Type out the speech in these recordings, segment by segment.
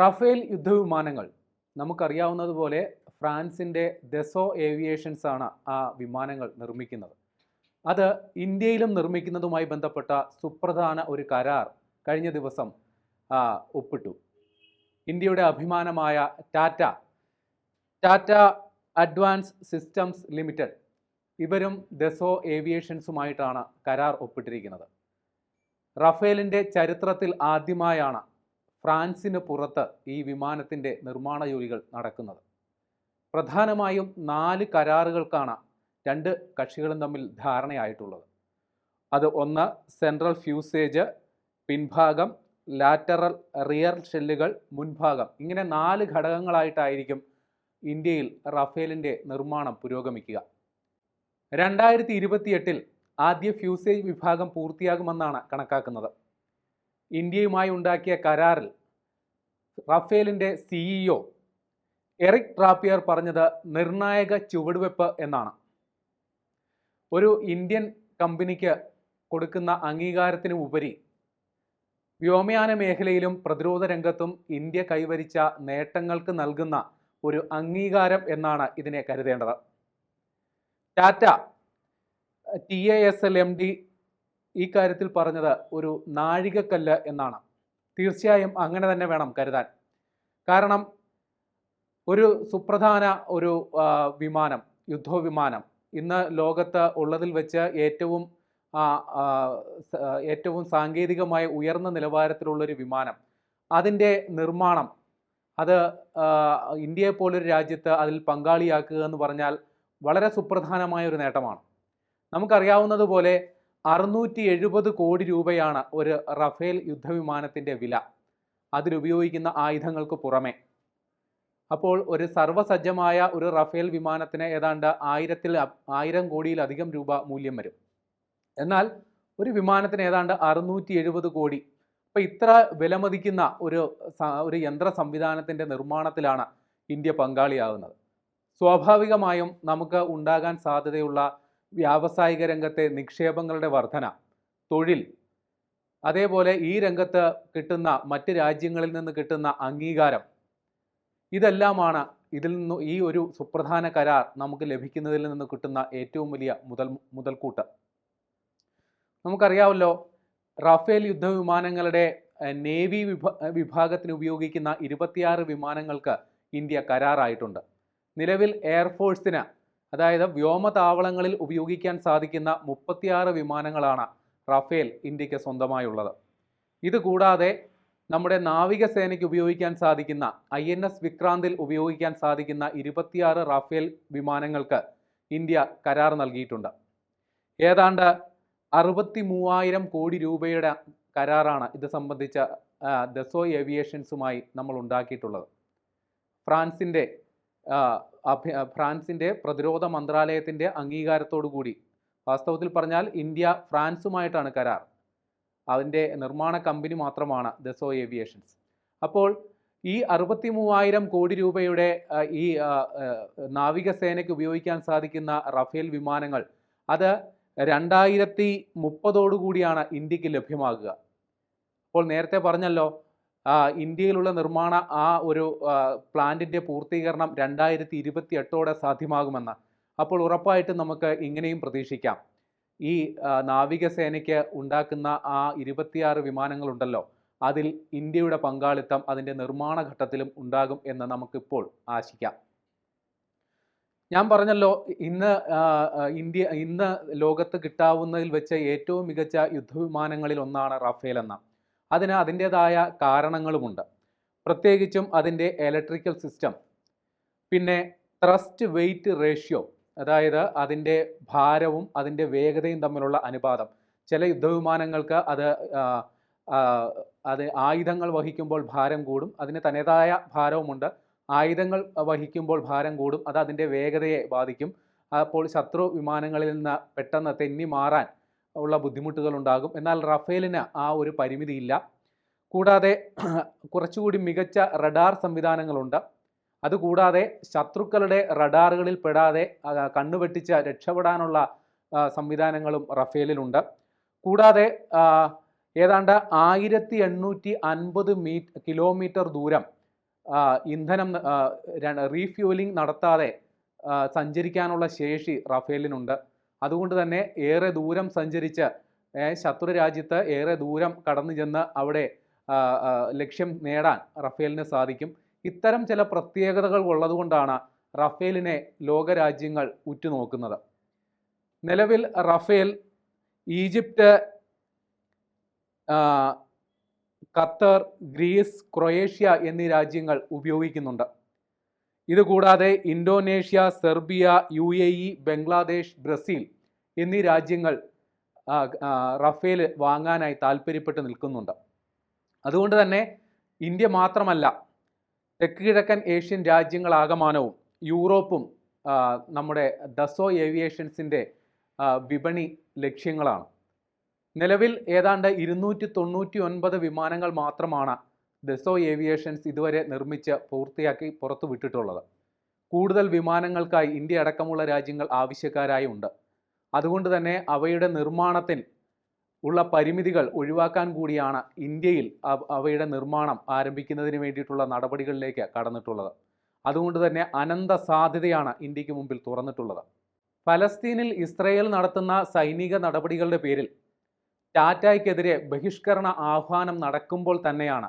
Rafale യുദ്ധവിമാനങ്ങൾ. നമുക്കറിയാവുന്നതുപോലെ ഫ്രാൻസിന്റെ ദെസോ ഏവിയേഷൻസ് ആണ് ആ വിമാനങ്ങൾ നിർമ്മിക്കുന്നത്. അത് ഇന്ത്യയിലും നിർമ്മിക്കുന്നതുമായി ബന്ധപ്പെട്ട സുപ്രധാന ഒരു കരാർ കഴിഞ്ഞ ദിവസം ഒപ്പിട്ടു. ഇന്ത്യയുടെ അഭിമാനമായ Tata Tata advance systems limited ഇവരും ദെസോ ഏവിയേഷൻസുമായിട്ടാണ് കരാർ ഒപ്പിട്ടിരിക്കുന്നത്. റഫേലിന്റെ ചരിത്രത്തിൽ ആദ്യമായാണ് ഫ്രാൻസിന് പുറത്ത് ഈ വിമാനത്തിന്റെ നിർമ്മാണ ജോലികൾ നടക്കുന്നത്. പ്രധാനമായും നാല് കരാറുകൾക്കാണ് രണ്ട് കക്ഷികളും തമ്മിൽ ധാരണയായിട്ടുള്ളത്. അത് ഒന്ന് സെൻട്രൽ ഫ്യൂസേജ് പിൻഭാഗം ലാറ്ററൽ റിയർ ഷെല്ലുകൾ മുൻഭാഗം. ഇങ്ങനെ നാല് ഘടകങ്ങളായിട്ടായിരിക്കും ഇന്ത്യയിൽ റഫേലിന്റെ നിർമ്മാണം പുരോഗമിക്കുക. രണ്ടായിരത്തി ഇരുപത്തിയെട്ടിൽ ആദ്യ ഫ്യൂസേജ് വിഭാഗം പൂർത്തിയാകുമെന്നാണ് കണക്കാക്കുന്നത്. ഇന്ത്യയുമായി ഉണ്ടാക്കിയ കരാറിൽ റഫേലിന്റെ സിഇഒ എറിക് ട്രാപ്പിയർ പറഞ്ഞത് നിർണായക ചുവടുവെപ്പ് എന്നാണ്. ഒരു ഇന്ത്യൻ കമ്പനിക്ക് കൊടുക്കുന്ന അംഗീകാരത്തിന് ഉപരി വ്യോമയാന മേഖലയിലും പ്രതിരോധ രംഗത്തും ഇന്ത്യ കൈവരിച്ച നേട്ടങ്ങൾക്ക് നൽകുന്ന ഒരു അംഗീകാരം എന്നാണ് ഇതിനെ കരുതേണ്ടത്. Tata T A S L M D ഈ കാര്യത്തിൽ പറഞ്ഞത് ഒരു നാഴികക്കല്ല് എന്നാണ്. തീർച്ചയായും അങ്ങനെ തന്നെ വേണം കരുതാൻ. കാരണം ഒരു സുപ്രധാന ഒരു വിമാനം യുദ്ധവിമാനം ഇന്ന് ലോകത്ത് ഉള്ളതിൽ വെച്ച് ഏറ്റവും ഏറ്റവും സാങ്കേതികമായി ഉയർന്ന നിലവാരത്തിലുള്ളൊരു വിമാനം. അതിന്റെ നിർമ്മാണം അത് ഇന്ത്യയെ പോലൊരു രാജ്യത്ത് അതിൽ പങ്കാളിയാക്കുക എന്ന് പറഞ്ഞാൽ വളരെ സുപ്രധാനമായ ഒരു നേട്ടമാണ് നമുക്കറിയാവുന്നതുപോലെ അറുന്നൂറ്റി എഴുപത് കോടി രൂപയാണ് ഒരു റഫേൽ യുദ്ധവിമാനത്തിന്റെ വില. അതിലുപയോഗിക്കുന്ന ആയുധങ്ങൾക്ക് പുറമെ. അപ്പോൾ ഒരു സർവസജ്ജമായ ഒരു റഫേൽ വിമാനത്തിന് ഏതാണ്ട് ആയിരത്തിൽ ആയിരം കോടിയിലധികം രൂപ മൂല്യം വരും. എന്നാൽ ഒരു വിമാനത്തിന് ഏതാണ്ട് അറുന്നൂറ്റി എഴുപത് കോടി. അപ്പോൾ ഇത്ര വിലമതിക്കുന്ന ഒരു ഒരു യന്ത്ര സംവിധാനത്തിന്റെ നിർമ്മാണത്തിലാണ് ഇന്ത്യ പങ്കാളിയാകുന്നത് സ്വാഭാവികമായും നമുക്ക് ഉണ്ടാകാൻ സാധ്യതയുള്ള വ്യാവസായിക രംഗത്തെ നിക്ഷേപങ്ങളുടെ വർധന തൊഴിൽ അതേപോലെ ഈ രംഗത്ത് കിട്ടുന്ന മറ്റ് രാജ്യങ്ങളിൽ നിന്ന് കിട്ടുന്ന അംഗീകാരം ഇതെല്ലാമാണ് ഇതിൽ നിന്ന് ഈ ഒരു സുപ്രധാന കരാർ നമുക്ക് ലഭിക്കുന്നതിൽ നിന്ന് കിട്ടുന്ന ഏറ്റവും വലിയ മുതൽ മുതൽക്കൂട്ട്. നമുക്കറിയാമല്ലോ റാഫേൽ യുദ്ധവിമാനങ്ങളുടെ നേവി വിഭ വിഭാഗത്തിന് ഉപയോഗിക്കുന്ന ഇരുപത്തിയാറ് വിമാനങ്ങൾക്ക് ഇന്ത്യ കരാറായിട്ടുണ്ട്. നിലവിൽ എയർഫോഴ്സിന് അതായത് വ്യോമതാവളങ്ങളിൽ ഉപയോഗിക്കാൻ സാധിക്കുന്ന മുപ്പത്തിയാറ് വിമാനങ്ങളാണ് റഫേൽ ഇന്ത്യയ്ക്ക് സ്വന്തമായുള്ളത്. ഇതുകൂടാതെ നമ്മുടെ നാവികസേനയ്ക്ക് ഉപയോഗിക്കാൻ സാധിക്കുന്ന ഐ എൻ എസ് വിക്രാന്തിൽ ഉപയോഗിക്കാൻ സാധിക്കുന്ന ഇരുപത്തിയാറ് റാഫേൽ വിമാനങ്ങൾക്ക് ഇന്ത്യ കരാർ നൽകിയിട്ടുണ്ട്. ഏതാണ്ട് അറുപത്തി മൂവായിരം കോടി രൂപയുടെ കരാറാണ് ഇത് സംബന്ധിച്ച ദസോ ഏവിയേഷൻസുമായി നമ്മൾ ഉണ്ടാക്കിയിട്ടുള്ളത്. ഫ്രാൻസിന്റെ ഫ്രാൻസിന്റെ പ്രതിരോധ മന്ത്രാലയത്തിന്റെ കൂടി. വാസ്തവത്തിൽ പറഞ്ഞാൽ ഇന്ത്യ ഫ്രാൻസുമായിട്ടാണ് കരാർ. അതിന്റെ നിർമ്മാണ കമ്പനി മാത്രമാണ് ദസോ ഏവിയേഷൻസ്. അപ്പോൾ ഈ അറുപത്തി മൂവായിരം കോടി രൂപയുടെ ഈ നാവികസേനയ്ക്ക് ഉപയോഗിക്കാൻ സാധിക്കുന്ന റഫേൽ വിമാനങ്ങൾ അത് രണ്ടായിരത്തി മുപ്പതോടുകൂടിയാണ് ഇന്ത്യയ്ക്ക് ലഭ്യമാകുക. അപ്പോൾ നേരത്തെ പറഞ്ഞല്ലോ ഇന്ത്യയിലുള്ള നിർമ്മാണ ആ ഒരു പ്ലാന്റിന്റെ പൂർത്തീകരണം രണ്ടായിരത്തി ഇരുപത്തി എട്ടോടെ സാധ്യമാകുമെന്ന് അപ്പോൾ ഉറപ്പായിട്ടും നമുക്ക് ഇങ്ങനെയും പ്രതീക്ഷിക്കാം. ഈ നാവികസേനയ്ക്ക് ഉണ്ടാക്കുന്ന ആ ഇരുപത്തിയാറ് വിമാനങ്ങളുണ്ടല്ലോ അതിൽ ഇന്ത്യയുടെ പങ്കാളിത്തം അതിന്റെ നിർമ്മാണ ഘട്ടത്തിലും ഉണ്ടാകും എന്ന് നമുക്കിപ്പോൾ ആശിക്കാം. ഞാൻ പറഞ്ഞല്ലോ ഇന്ന് ഇന്ത്യ ഇന്ന് ലോകത്ത് കിട്ടാവുന്നതിൽ വെച്ച ഏറ്റവും മികച്ച യുദ്ധവിമാനങ്ങളിൽ ഒന്നാണ് റഫേൽ എന്ന. അതിന് അതിന്റെതായ കാരണങ്ങളുമുണ്ട്. പ്രത്യേകിച്ചും അതിന്റെ ഇലക്ട്രിക്കൽ സിസ്റ്റം പിന്നെ ത്രസ്റ്റ് വെയിറ്റ് റേഷ്യോ അതായത് അതിന്റെ ഭാരവും അതിന്റെ വേഗതയും തമ്മിലുള്ള അനുപാതം. ചില യുദ്ധവിമാനങ്ങൾക്ക് അത് അത് ആയുധങ്ങൾ വഹിക്കുമ്പോൾ ഭാരം കൂടും. അതിന് തനതായ ഭാരവുമുണ്ട്. ആയുധങ്ങൾ വഹിക്കുമ്പോൾ ഭാരം കൂടും. അത് അതിന്റെ വേഗതയെ ബാധിക്കും. അപ്പോൾ ശത്രു വിമാനങ്ങളിൽ നിന്ന് പെട്ടെന്ന് തെന്നി മാറാൻ ഉള്ള ബുദ്ധിമുട്ടുകൾ ഉണ്ടാകും എന്നാൽ റഫേലിന് ആ ഒരു പരിമിതിയില്ല. കൂടാതെ കുറച്ചുകൂടി മികച്ച റഡാർ സംവിധാനങ്ങളുണ്ട്. അതുകൂടാതെ ശത്രുക്കളുടെ റഡാറുകളിൽ പെടാതെ കണ്ണുവെട്ടിച്ച് രക്ഷപ്പെടാനുള്ള സംവിധാനങ്ങളും റഫേലിലുണ്ട്. കൂടാതെ ഏതാണ്ട് ആയിരത്തി എണ്ണൂറ്റി അൻപത് മീ കിലോമീറ്റർ ദൂരം ഇന്ധനം റീഫ്യൂലിംഗ് നടത്താതെ സഞ്ചരിക്കാനുള്ള ശേഷി റഫേലിനുണ്ട്. അതുകൊണ്ട് തന്നെ ഏറെ ദൂരം സഞ്ചരിച്ച് ശത്രു രാജ്യത്ത് ഏറെ ദൂരം കടന്നു ചെന്ന് അവിടെ ലക്ഷ്യം നേടാൻ റഫേലിന് സാധിക്കും. ഇത്തരം ചില പ്രത്യേകതകൾ ഉള്ളതുകൊണ്ടാണ് റഫേലിനെ ലോകരാജ്യങ്ങൾ ഉറ്റുനോക്കുന്നത്. നിലവിൽ Rafale Egypt Qatar Greece Croatia എന്നീ രാജ്യങ്ങൾ ഉപയോഗിക്കുന്നുണ്ട്. ഇതുകൂടാതെ Indonesia Serbia U A E Bangladesh Brazil എന്നീ രാജ്യങ്ങൾ റഫേൽ വാങ്ങാനായി താല്പര്യപ്പെട്ട് നിൽക്കുന്നുണ്ട്. അതുകൊണ്ട് തന്നെ ഇന്ത്യ മാത്രമല്ല തെക്ക് കിഴക്കൻ ഏഷ്യൻ രാജ്യങ്ങളാകമാനവും യൂറോപ്പും നമ്മുടെ ദസോ ഏവിയേഷൻസിന്റെ വിപണി ലക്ഷ്യങ്ങളാണ്. നിലവിൽ ഏതാണ്ട് ഇരുന്നൂറ്റി തൊണ്ണൂറ്റി ഒൻപത് വിമാനങ്ങൾ മാത്രമാണ് ദസോ ഏവിയേഷൻസ് ഇതുവരെ നിർമ്മിച്ച് പൂർത്തിയാക്കി പുറത്തു വിട്ടിട്ടുള്ളത്. കൂടുതൽ വിമാനങ്ങൾക്കായി ഇന്ത്യ അടക്കമുള്ള രാജ്യങ്ങൾ ആവശ്യക്കാരായി ഉണ്ട്. അതുകൊണ്ട് തന്നെ അവയുടെ നിർമ്മാണത്തിൽ ഉള്ള പരിമിതികൾ ഒഴിവാക്കാൻ കൂടിയാണ് ഇന്ത്യയിൽ അവയുടെ നിർമ്മാണം ആരംഭിക്കുന്നതിന് വേണ്ടിയിട്ടുള്ള നടപടികളിലേക്ക് കടന്നിട്ടുള്ളത്. അതുകൊണ്ട് തന്നെ അനന്ത സാധ്യതയാണ് ഇന്ത്യയ്ക്ക് മുമ്പിൽ തുറന്നിട്ടുള്ളത്. ഫലസ്തീനിൽ ഇസ്രയേൽ നടത്തുന്ന സൈനിക നടപടികളുടെ പേരിൽ ടാറ്റയ്ക്കെതിരെ ബഹിഷ്കരണ ആഹ്വാനം നടക്കുമ്പോൾ തന്നെയാണ്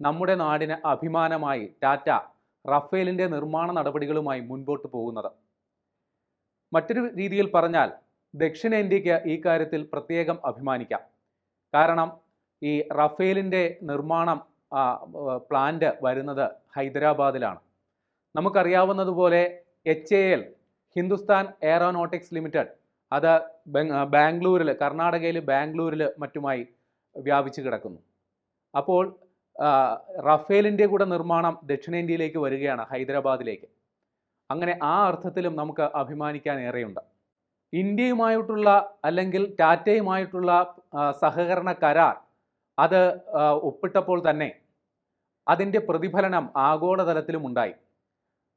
നമ്മുടെ നാടിന് അഭിമാനമായി ടാറ്റ റഫേലിന്റെ നിർമ്മാണ നടപടികളുമായി മുൻപോട്ട് പോകുന്നത്. മറ്റൊരു രീതിയിൽ പറഞ്ഞാൽ ദക്ഷിണേന്ത്യക്ക് ഈ കാര്യത്തിൽ പ്രത്യേകം അഭിമാനിക്കാം. കാരണം ഈ റഫേലിന്റെ നിർമ്മാണം പ്ലാന്റ് വരുന്നത് ഹൈദരാബാദിലാണ്. നമുക്കറിയാവുന്നതുപോലെ H A L Hindustan aeronautics limited അത് ബാംഗ്ലൂരിൽ കർണാടകയിൽ ബാംഗ്ലൂരിൽ മറ്റുമായി വ്യാപിച്ചു കിടക്കുന്നു. അപ്പോൾ റഫേലിന്റെ കൂടെ നിർമ്മാണം ദക്ഷിണേന്ത്യയിലേക്ക് വരികയാണ് ഹൈദരാബാദിലേക്ക്. അങ്ങനെ ആ അർത്ഥത്തിലും നമുക്ക് അഭിമാനിക്കാൻ ഏറെയുണ്ട്. ഇന്ത്യയുമായിട്ടുള്ള അല്ലെങ്കിൽ ടാറ്റയുമായിട്ടുള്ള സഹകരണ കരാർ അത് ഒപ്പിട്ടപ്പോൾ തന്നെ അതിന്റെ പ്രതിഫലനം ആഗോളതലത്തിലും ഉണ്ടായി.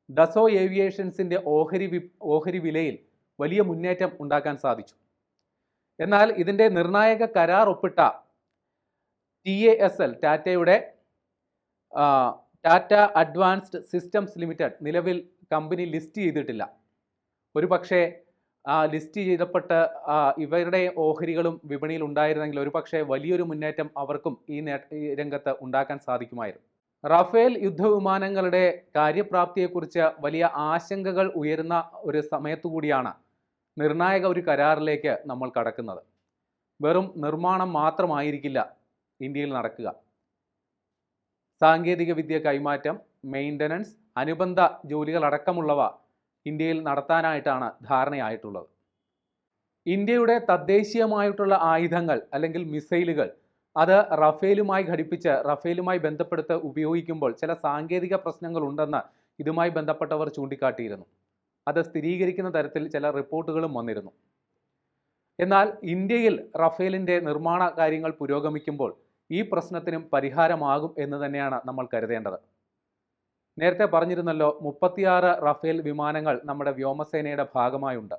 ഡസോ ഏവിയേഷൻസിന്റെ ഓഹരി വി ഓഹരി വിലയിൽ വലിയ മുന്നേറ്റം ഉണ്ടാക്കാൻ സാധിച്ചു. എന്നാൽ ഇതിന്റെ നിർണായക കരാർ ഒപ്പിട്ട ടി എ എസ് എൽ ടാറ്റയുടെ ടാറ്റ അഡ്വാൻസ്ഡ് സിസ്റ്റംസ് ലിമിറ്റഡ് നിലവിൽ കമ്പനി ലിസ്റ്റ് ചെയ്തിട്ടില്ല. ഒരു പക്ഷേ ലിസ്റ്റ് ചെയ്തപ്പെട്ട് ഇവരുടെ ഓഹരികളും വിപണിയിൽ ഉണ്ടായിരുന്നെങ്കിൽ ഒരു പക്ഷേ വലിയൊരു മുന്നേറ്റം അവർക്കും ഈ രംഗത്ത് ഉണ്ടാക്കാൻ സാധിക്കുമായിരുന്നു. റഫേൽ യുദ്ധവിമാനങ്ങളുടെ കാര്യപ്രാപ്തിയെക്കുറിച്ച് വലിയ ആശങ്കകൾ ഉയരുന്ന ഒരു സമയത്തു കൂടിയാണ് നിർണായക ഒരു കരാറിലേക്ക് നമ്മൾ കടക്കുന്നത്. വെറും നിർമ്മാണം മാത്രമായിരിക്കില്ല ഇന്ത്യയിൽ നടക്കുക. സാങ്കേതിക വിദ്യ കൈമാറ്റം മെയിന്റനൻസ് അനുബന്ധ ജോലികളടക്കമുള്ളവ ഇന്ത്യയിൽ നടത്താനായിട്ടാണ് ധാരണയായിട്ടുള്ളത്. ഇന്ത്യയുടെ തദ്ദേശീയമായിട്ടുള്ള ആയുധങ്ങൾ അല്ലെങ്കിൽ മിസൈലുകൾ അത് റഫേലുമായി ഘടിപ്പിച്ച് റഫേലുമായി ബന്ധപ്പെടുത്ത് ഉപയോഗിക്കുമ്പോൾ ചില സാങ്കേതിക പ്രശ്നങ്ങൾ ഉണ്ടെന്ന് ഇതുമായി ബന്ധപ്പെട്ടവർ ചൂണ്ടിക്കാട്ടിയിരുന്നു. അത് സ്ഥിരീകരിക്കുന്ന തരത്തിൽ ചില റിപ്പോർട്ടുകളും വന്നിരുന്നു. എന്നാൽ ഇന്ത്യയിൽ റഫേലിന്റെ നിർമ്മാണ കാര്യങ്ങൾ പുരോഗമിക്കുമ്പോൾ ഈ പ്രശ്നത്തിനും പരിഹാരമാകും എന്ന് തന്നെയാണ് നമ്മൾ കരുതേണ്ടത്. നേരത്തെ പറഞ്ഞിരുന്നല്ലോ മുപ്പത്തിയാറ് റഫേൽ വിമാനങ്ങൾ നമ്മുടെ വ്യോമസേനയുടെ ഭാഗമായുണ്ട്.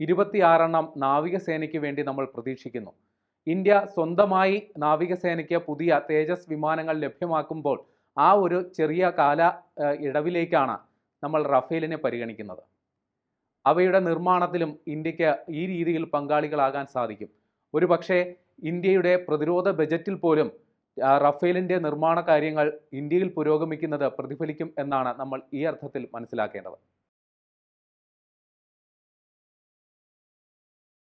ഇരുപത്തിയാറെണ്ണം നാവികസേനയ്ക്ക് വേണ്ടി നമ്മൾ പ്രതീക്ഷിക്കുന്നു. ഇന്ത്യ സ്വന്തമായി നാവികസേനയ്ക്ക് പുതിയ തേജസ് വിമാനങ്ങൾ ലഭ്യമാക്കുമ്പോൾ ആ ഒരു ചെറിയ കാല ഇടവിലേക്കാണ് നമ്മൾ റഫേലിനെ പരിഗണിക്കുന്നത്. അവയുടെ നിർമ്മാണത്തിലും ഇന്ത്യയ്ക്ക് ഈ രീതിയിൽ പങ്കാളികളാകാൻ സാധിക്കും. ഒരു പക്ഷേ ഇന്ത്യയുടെ പ്രതിരോധ ബജറ്റിൽ പോലും റഫേലിന്റെ നിർമ്മാണ കാര്യങ്ങൾ ഇന്ത്യയിൽ പുരോഗമിക്കുന്നത് പ്രതിഫലിക്കും എന്നാണ് നമ്മൾ ഈ അർത്ഥത്തിൽ മനസ്സിലാക്കേണ്ടത്.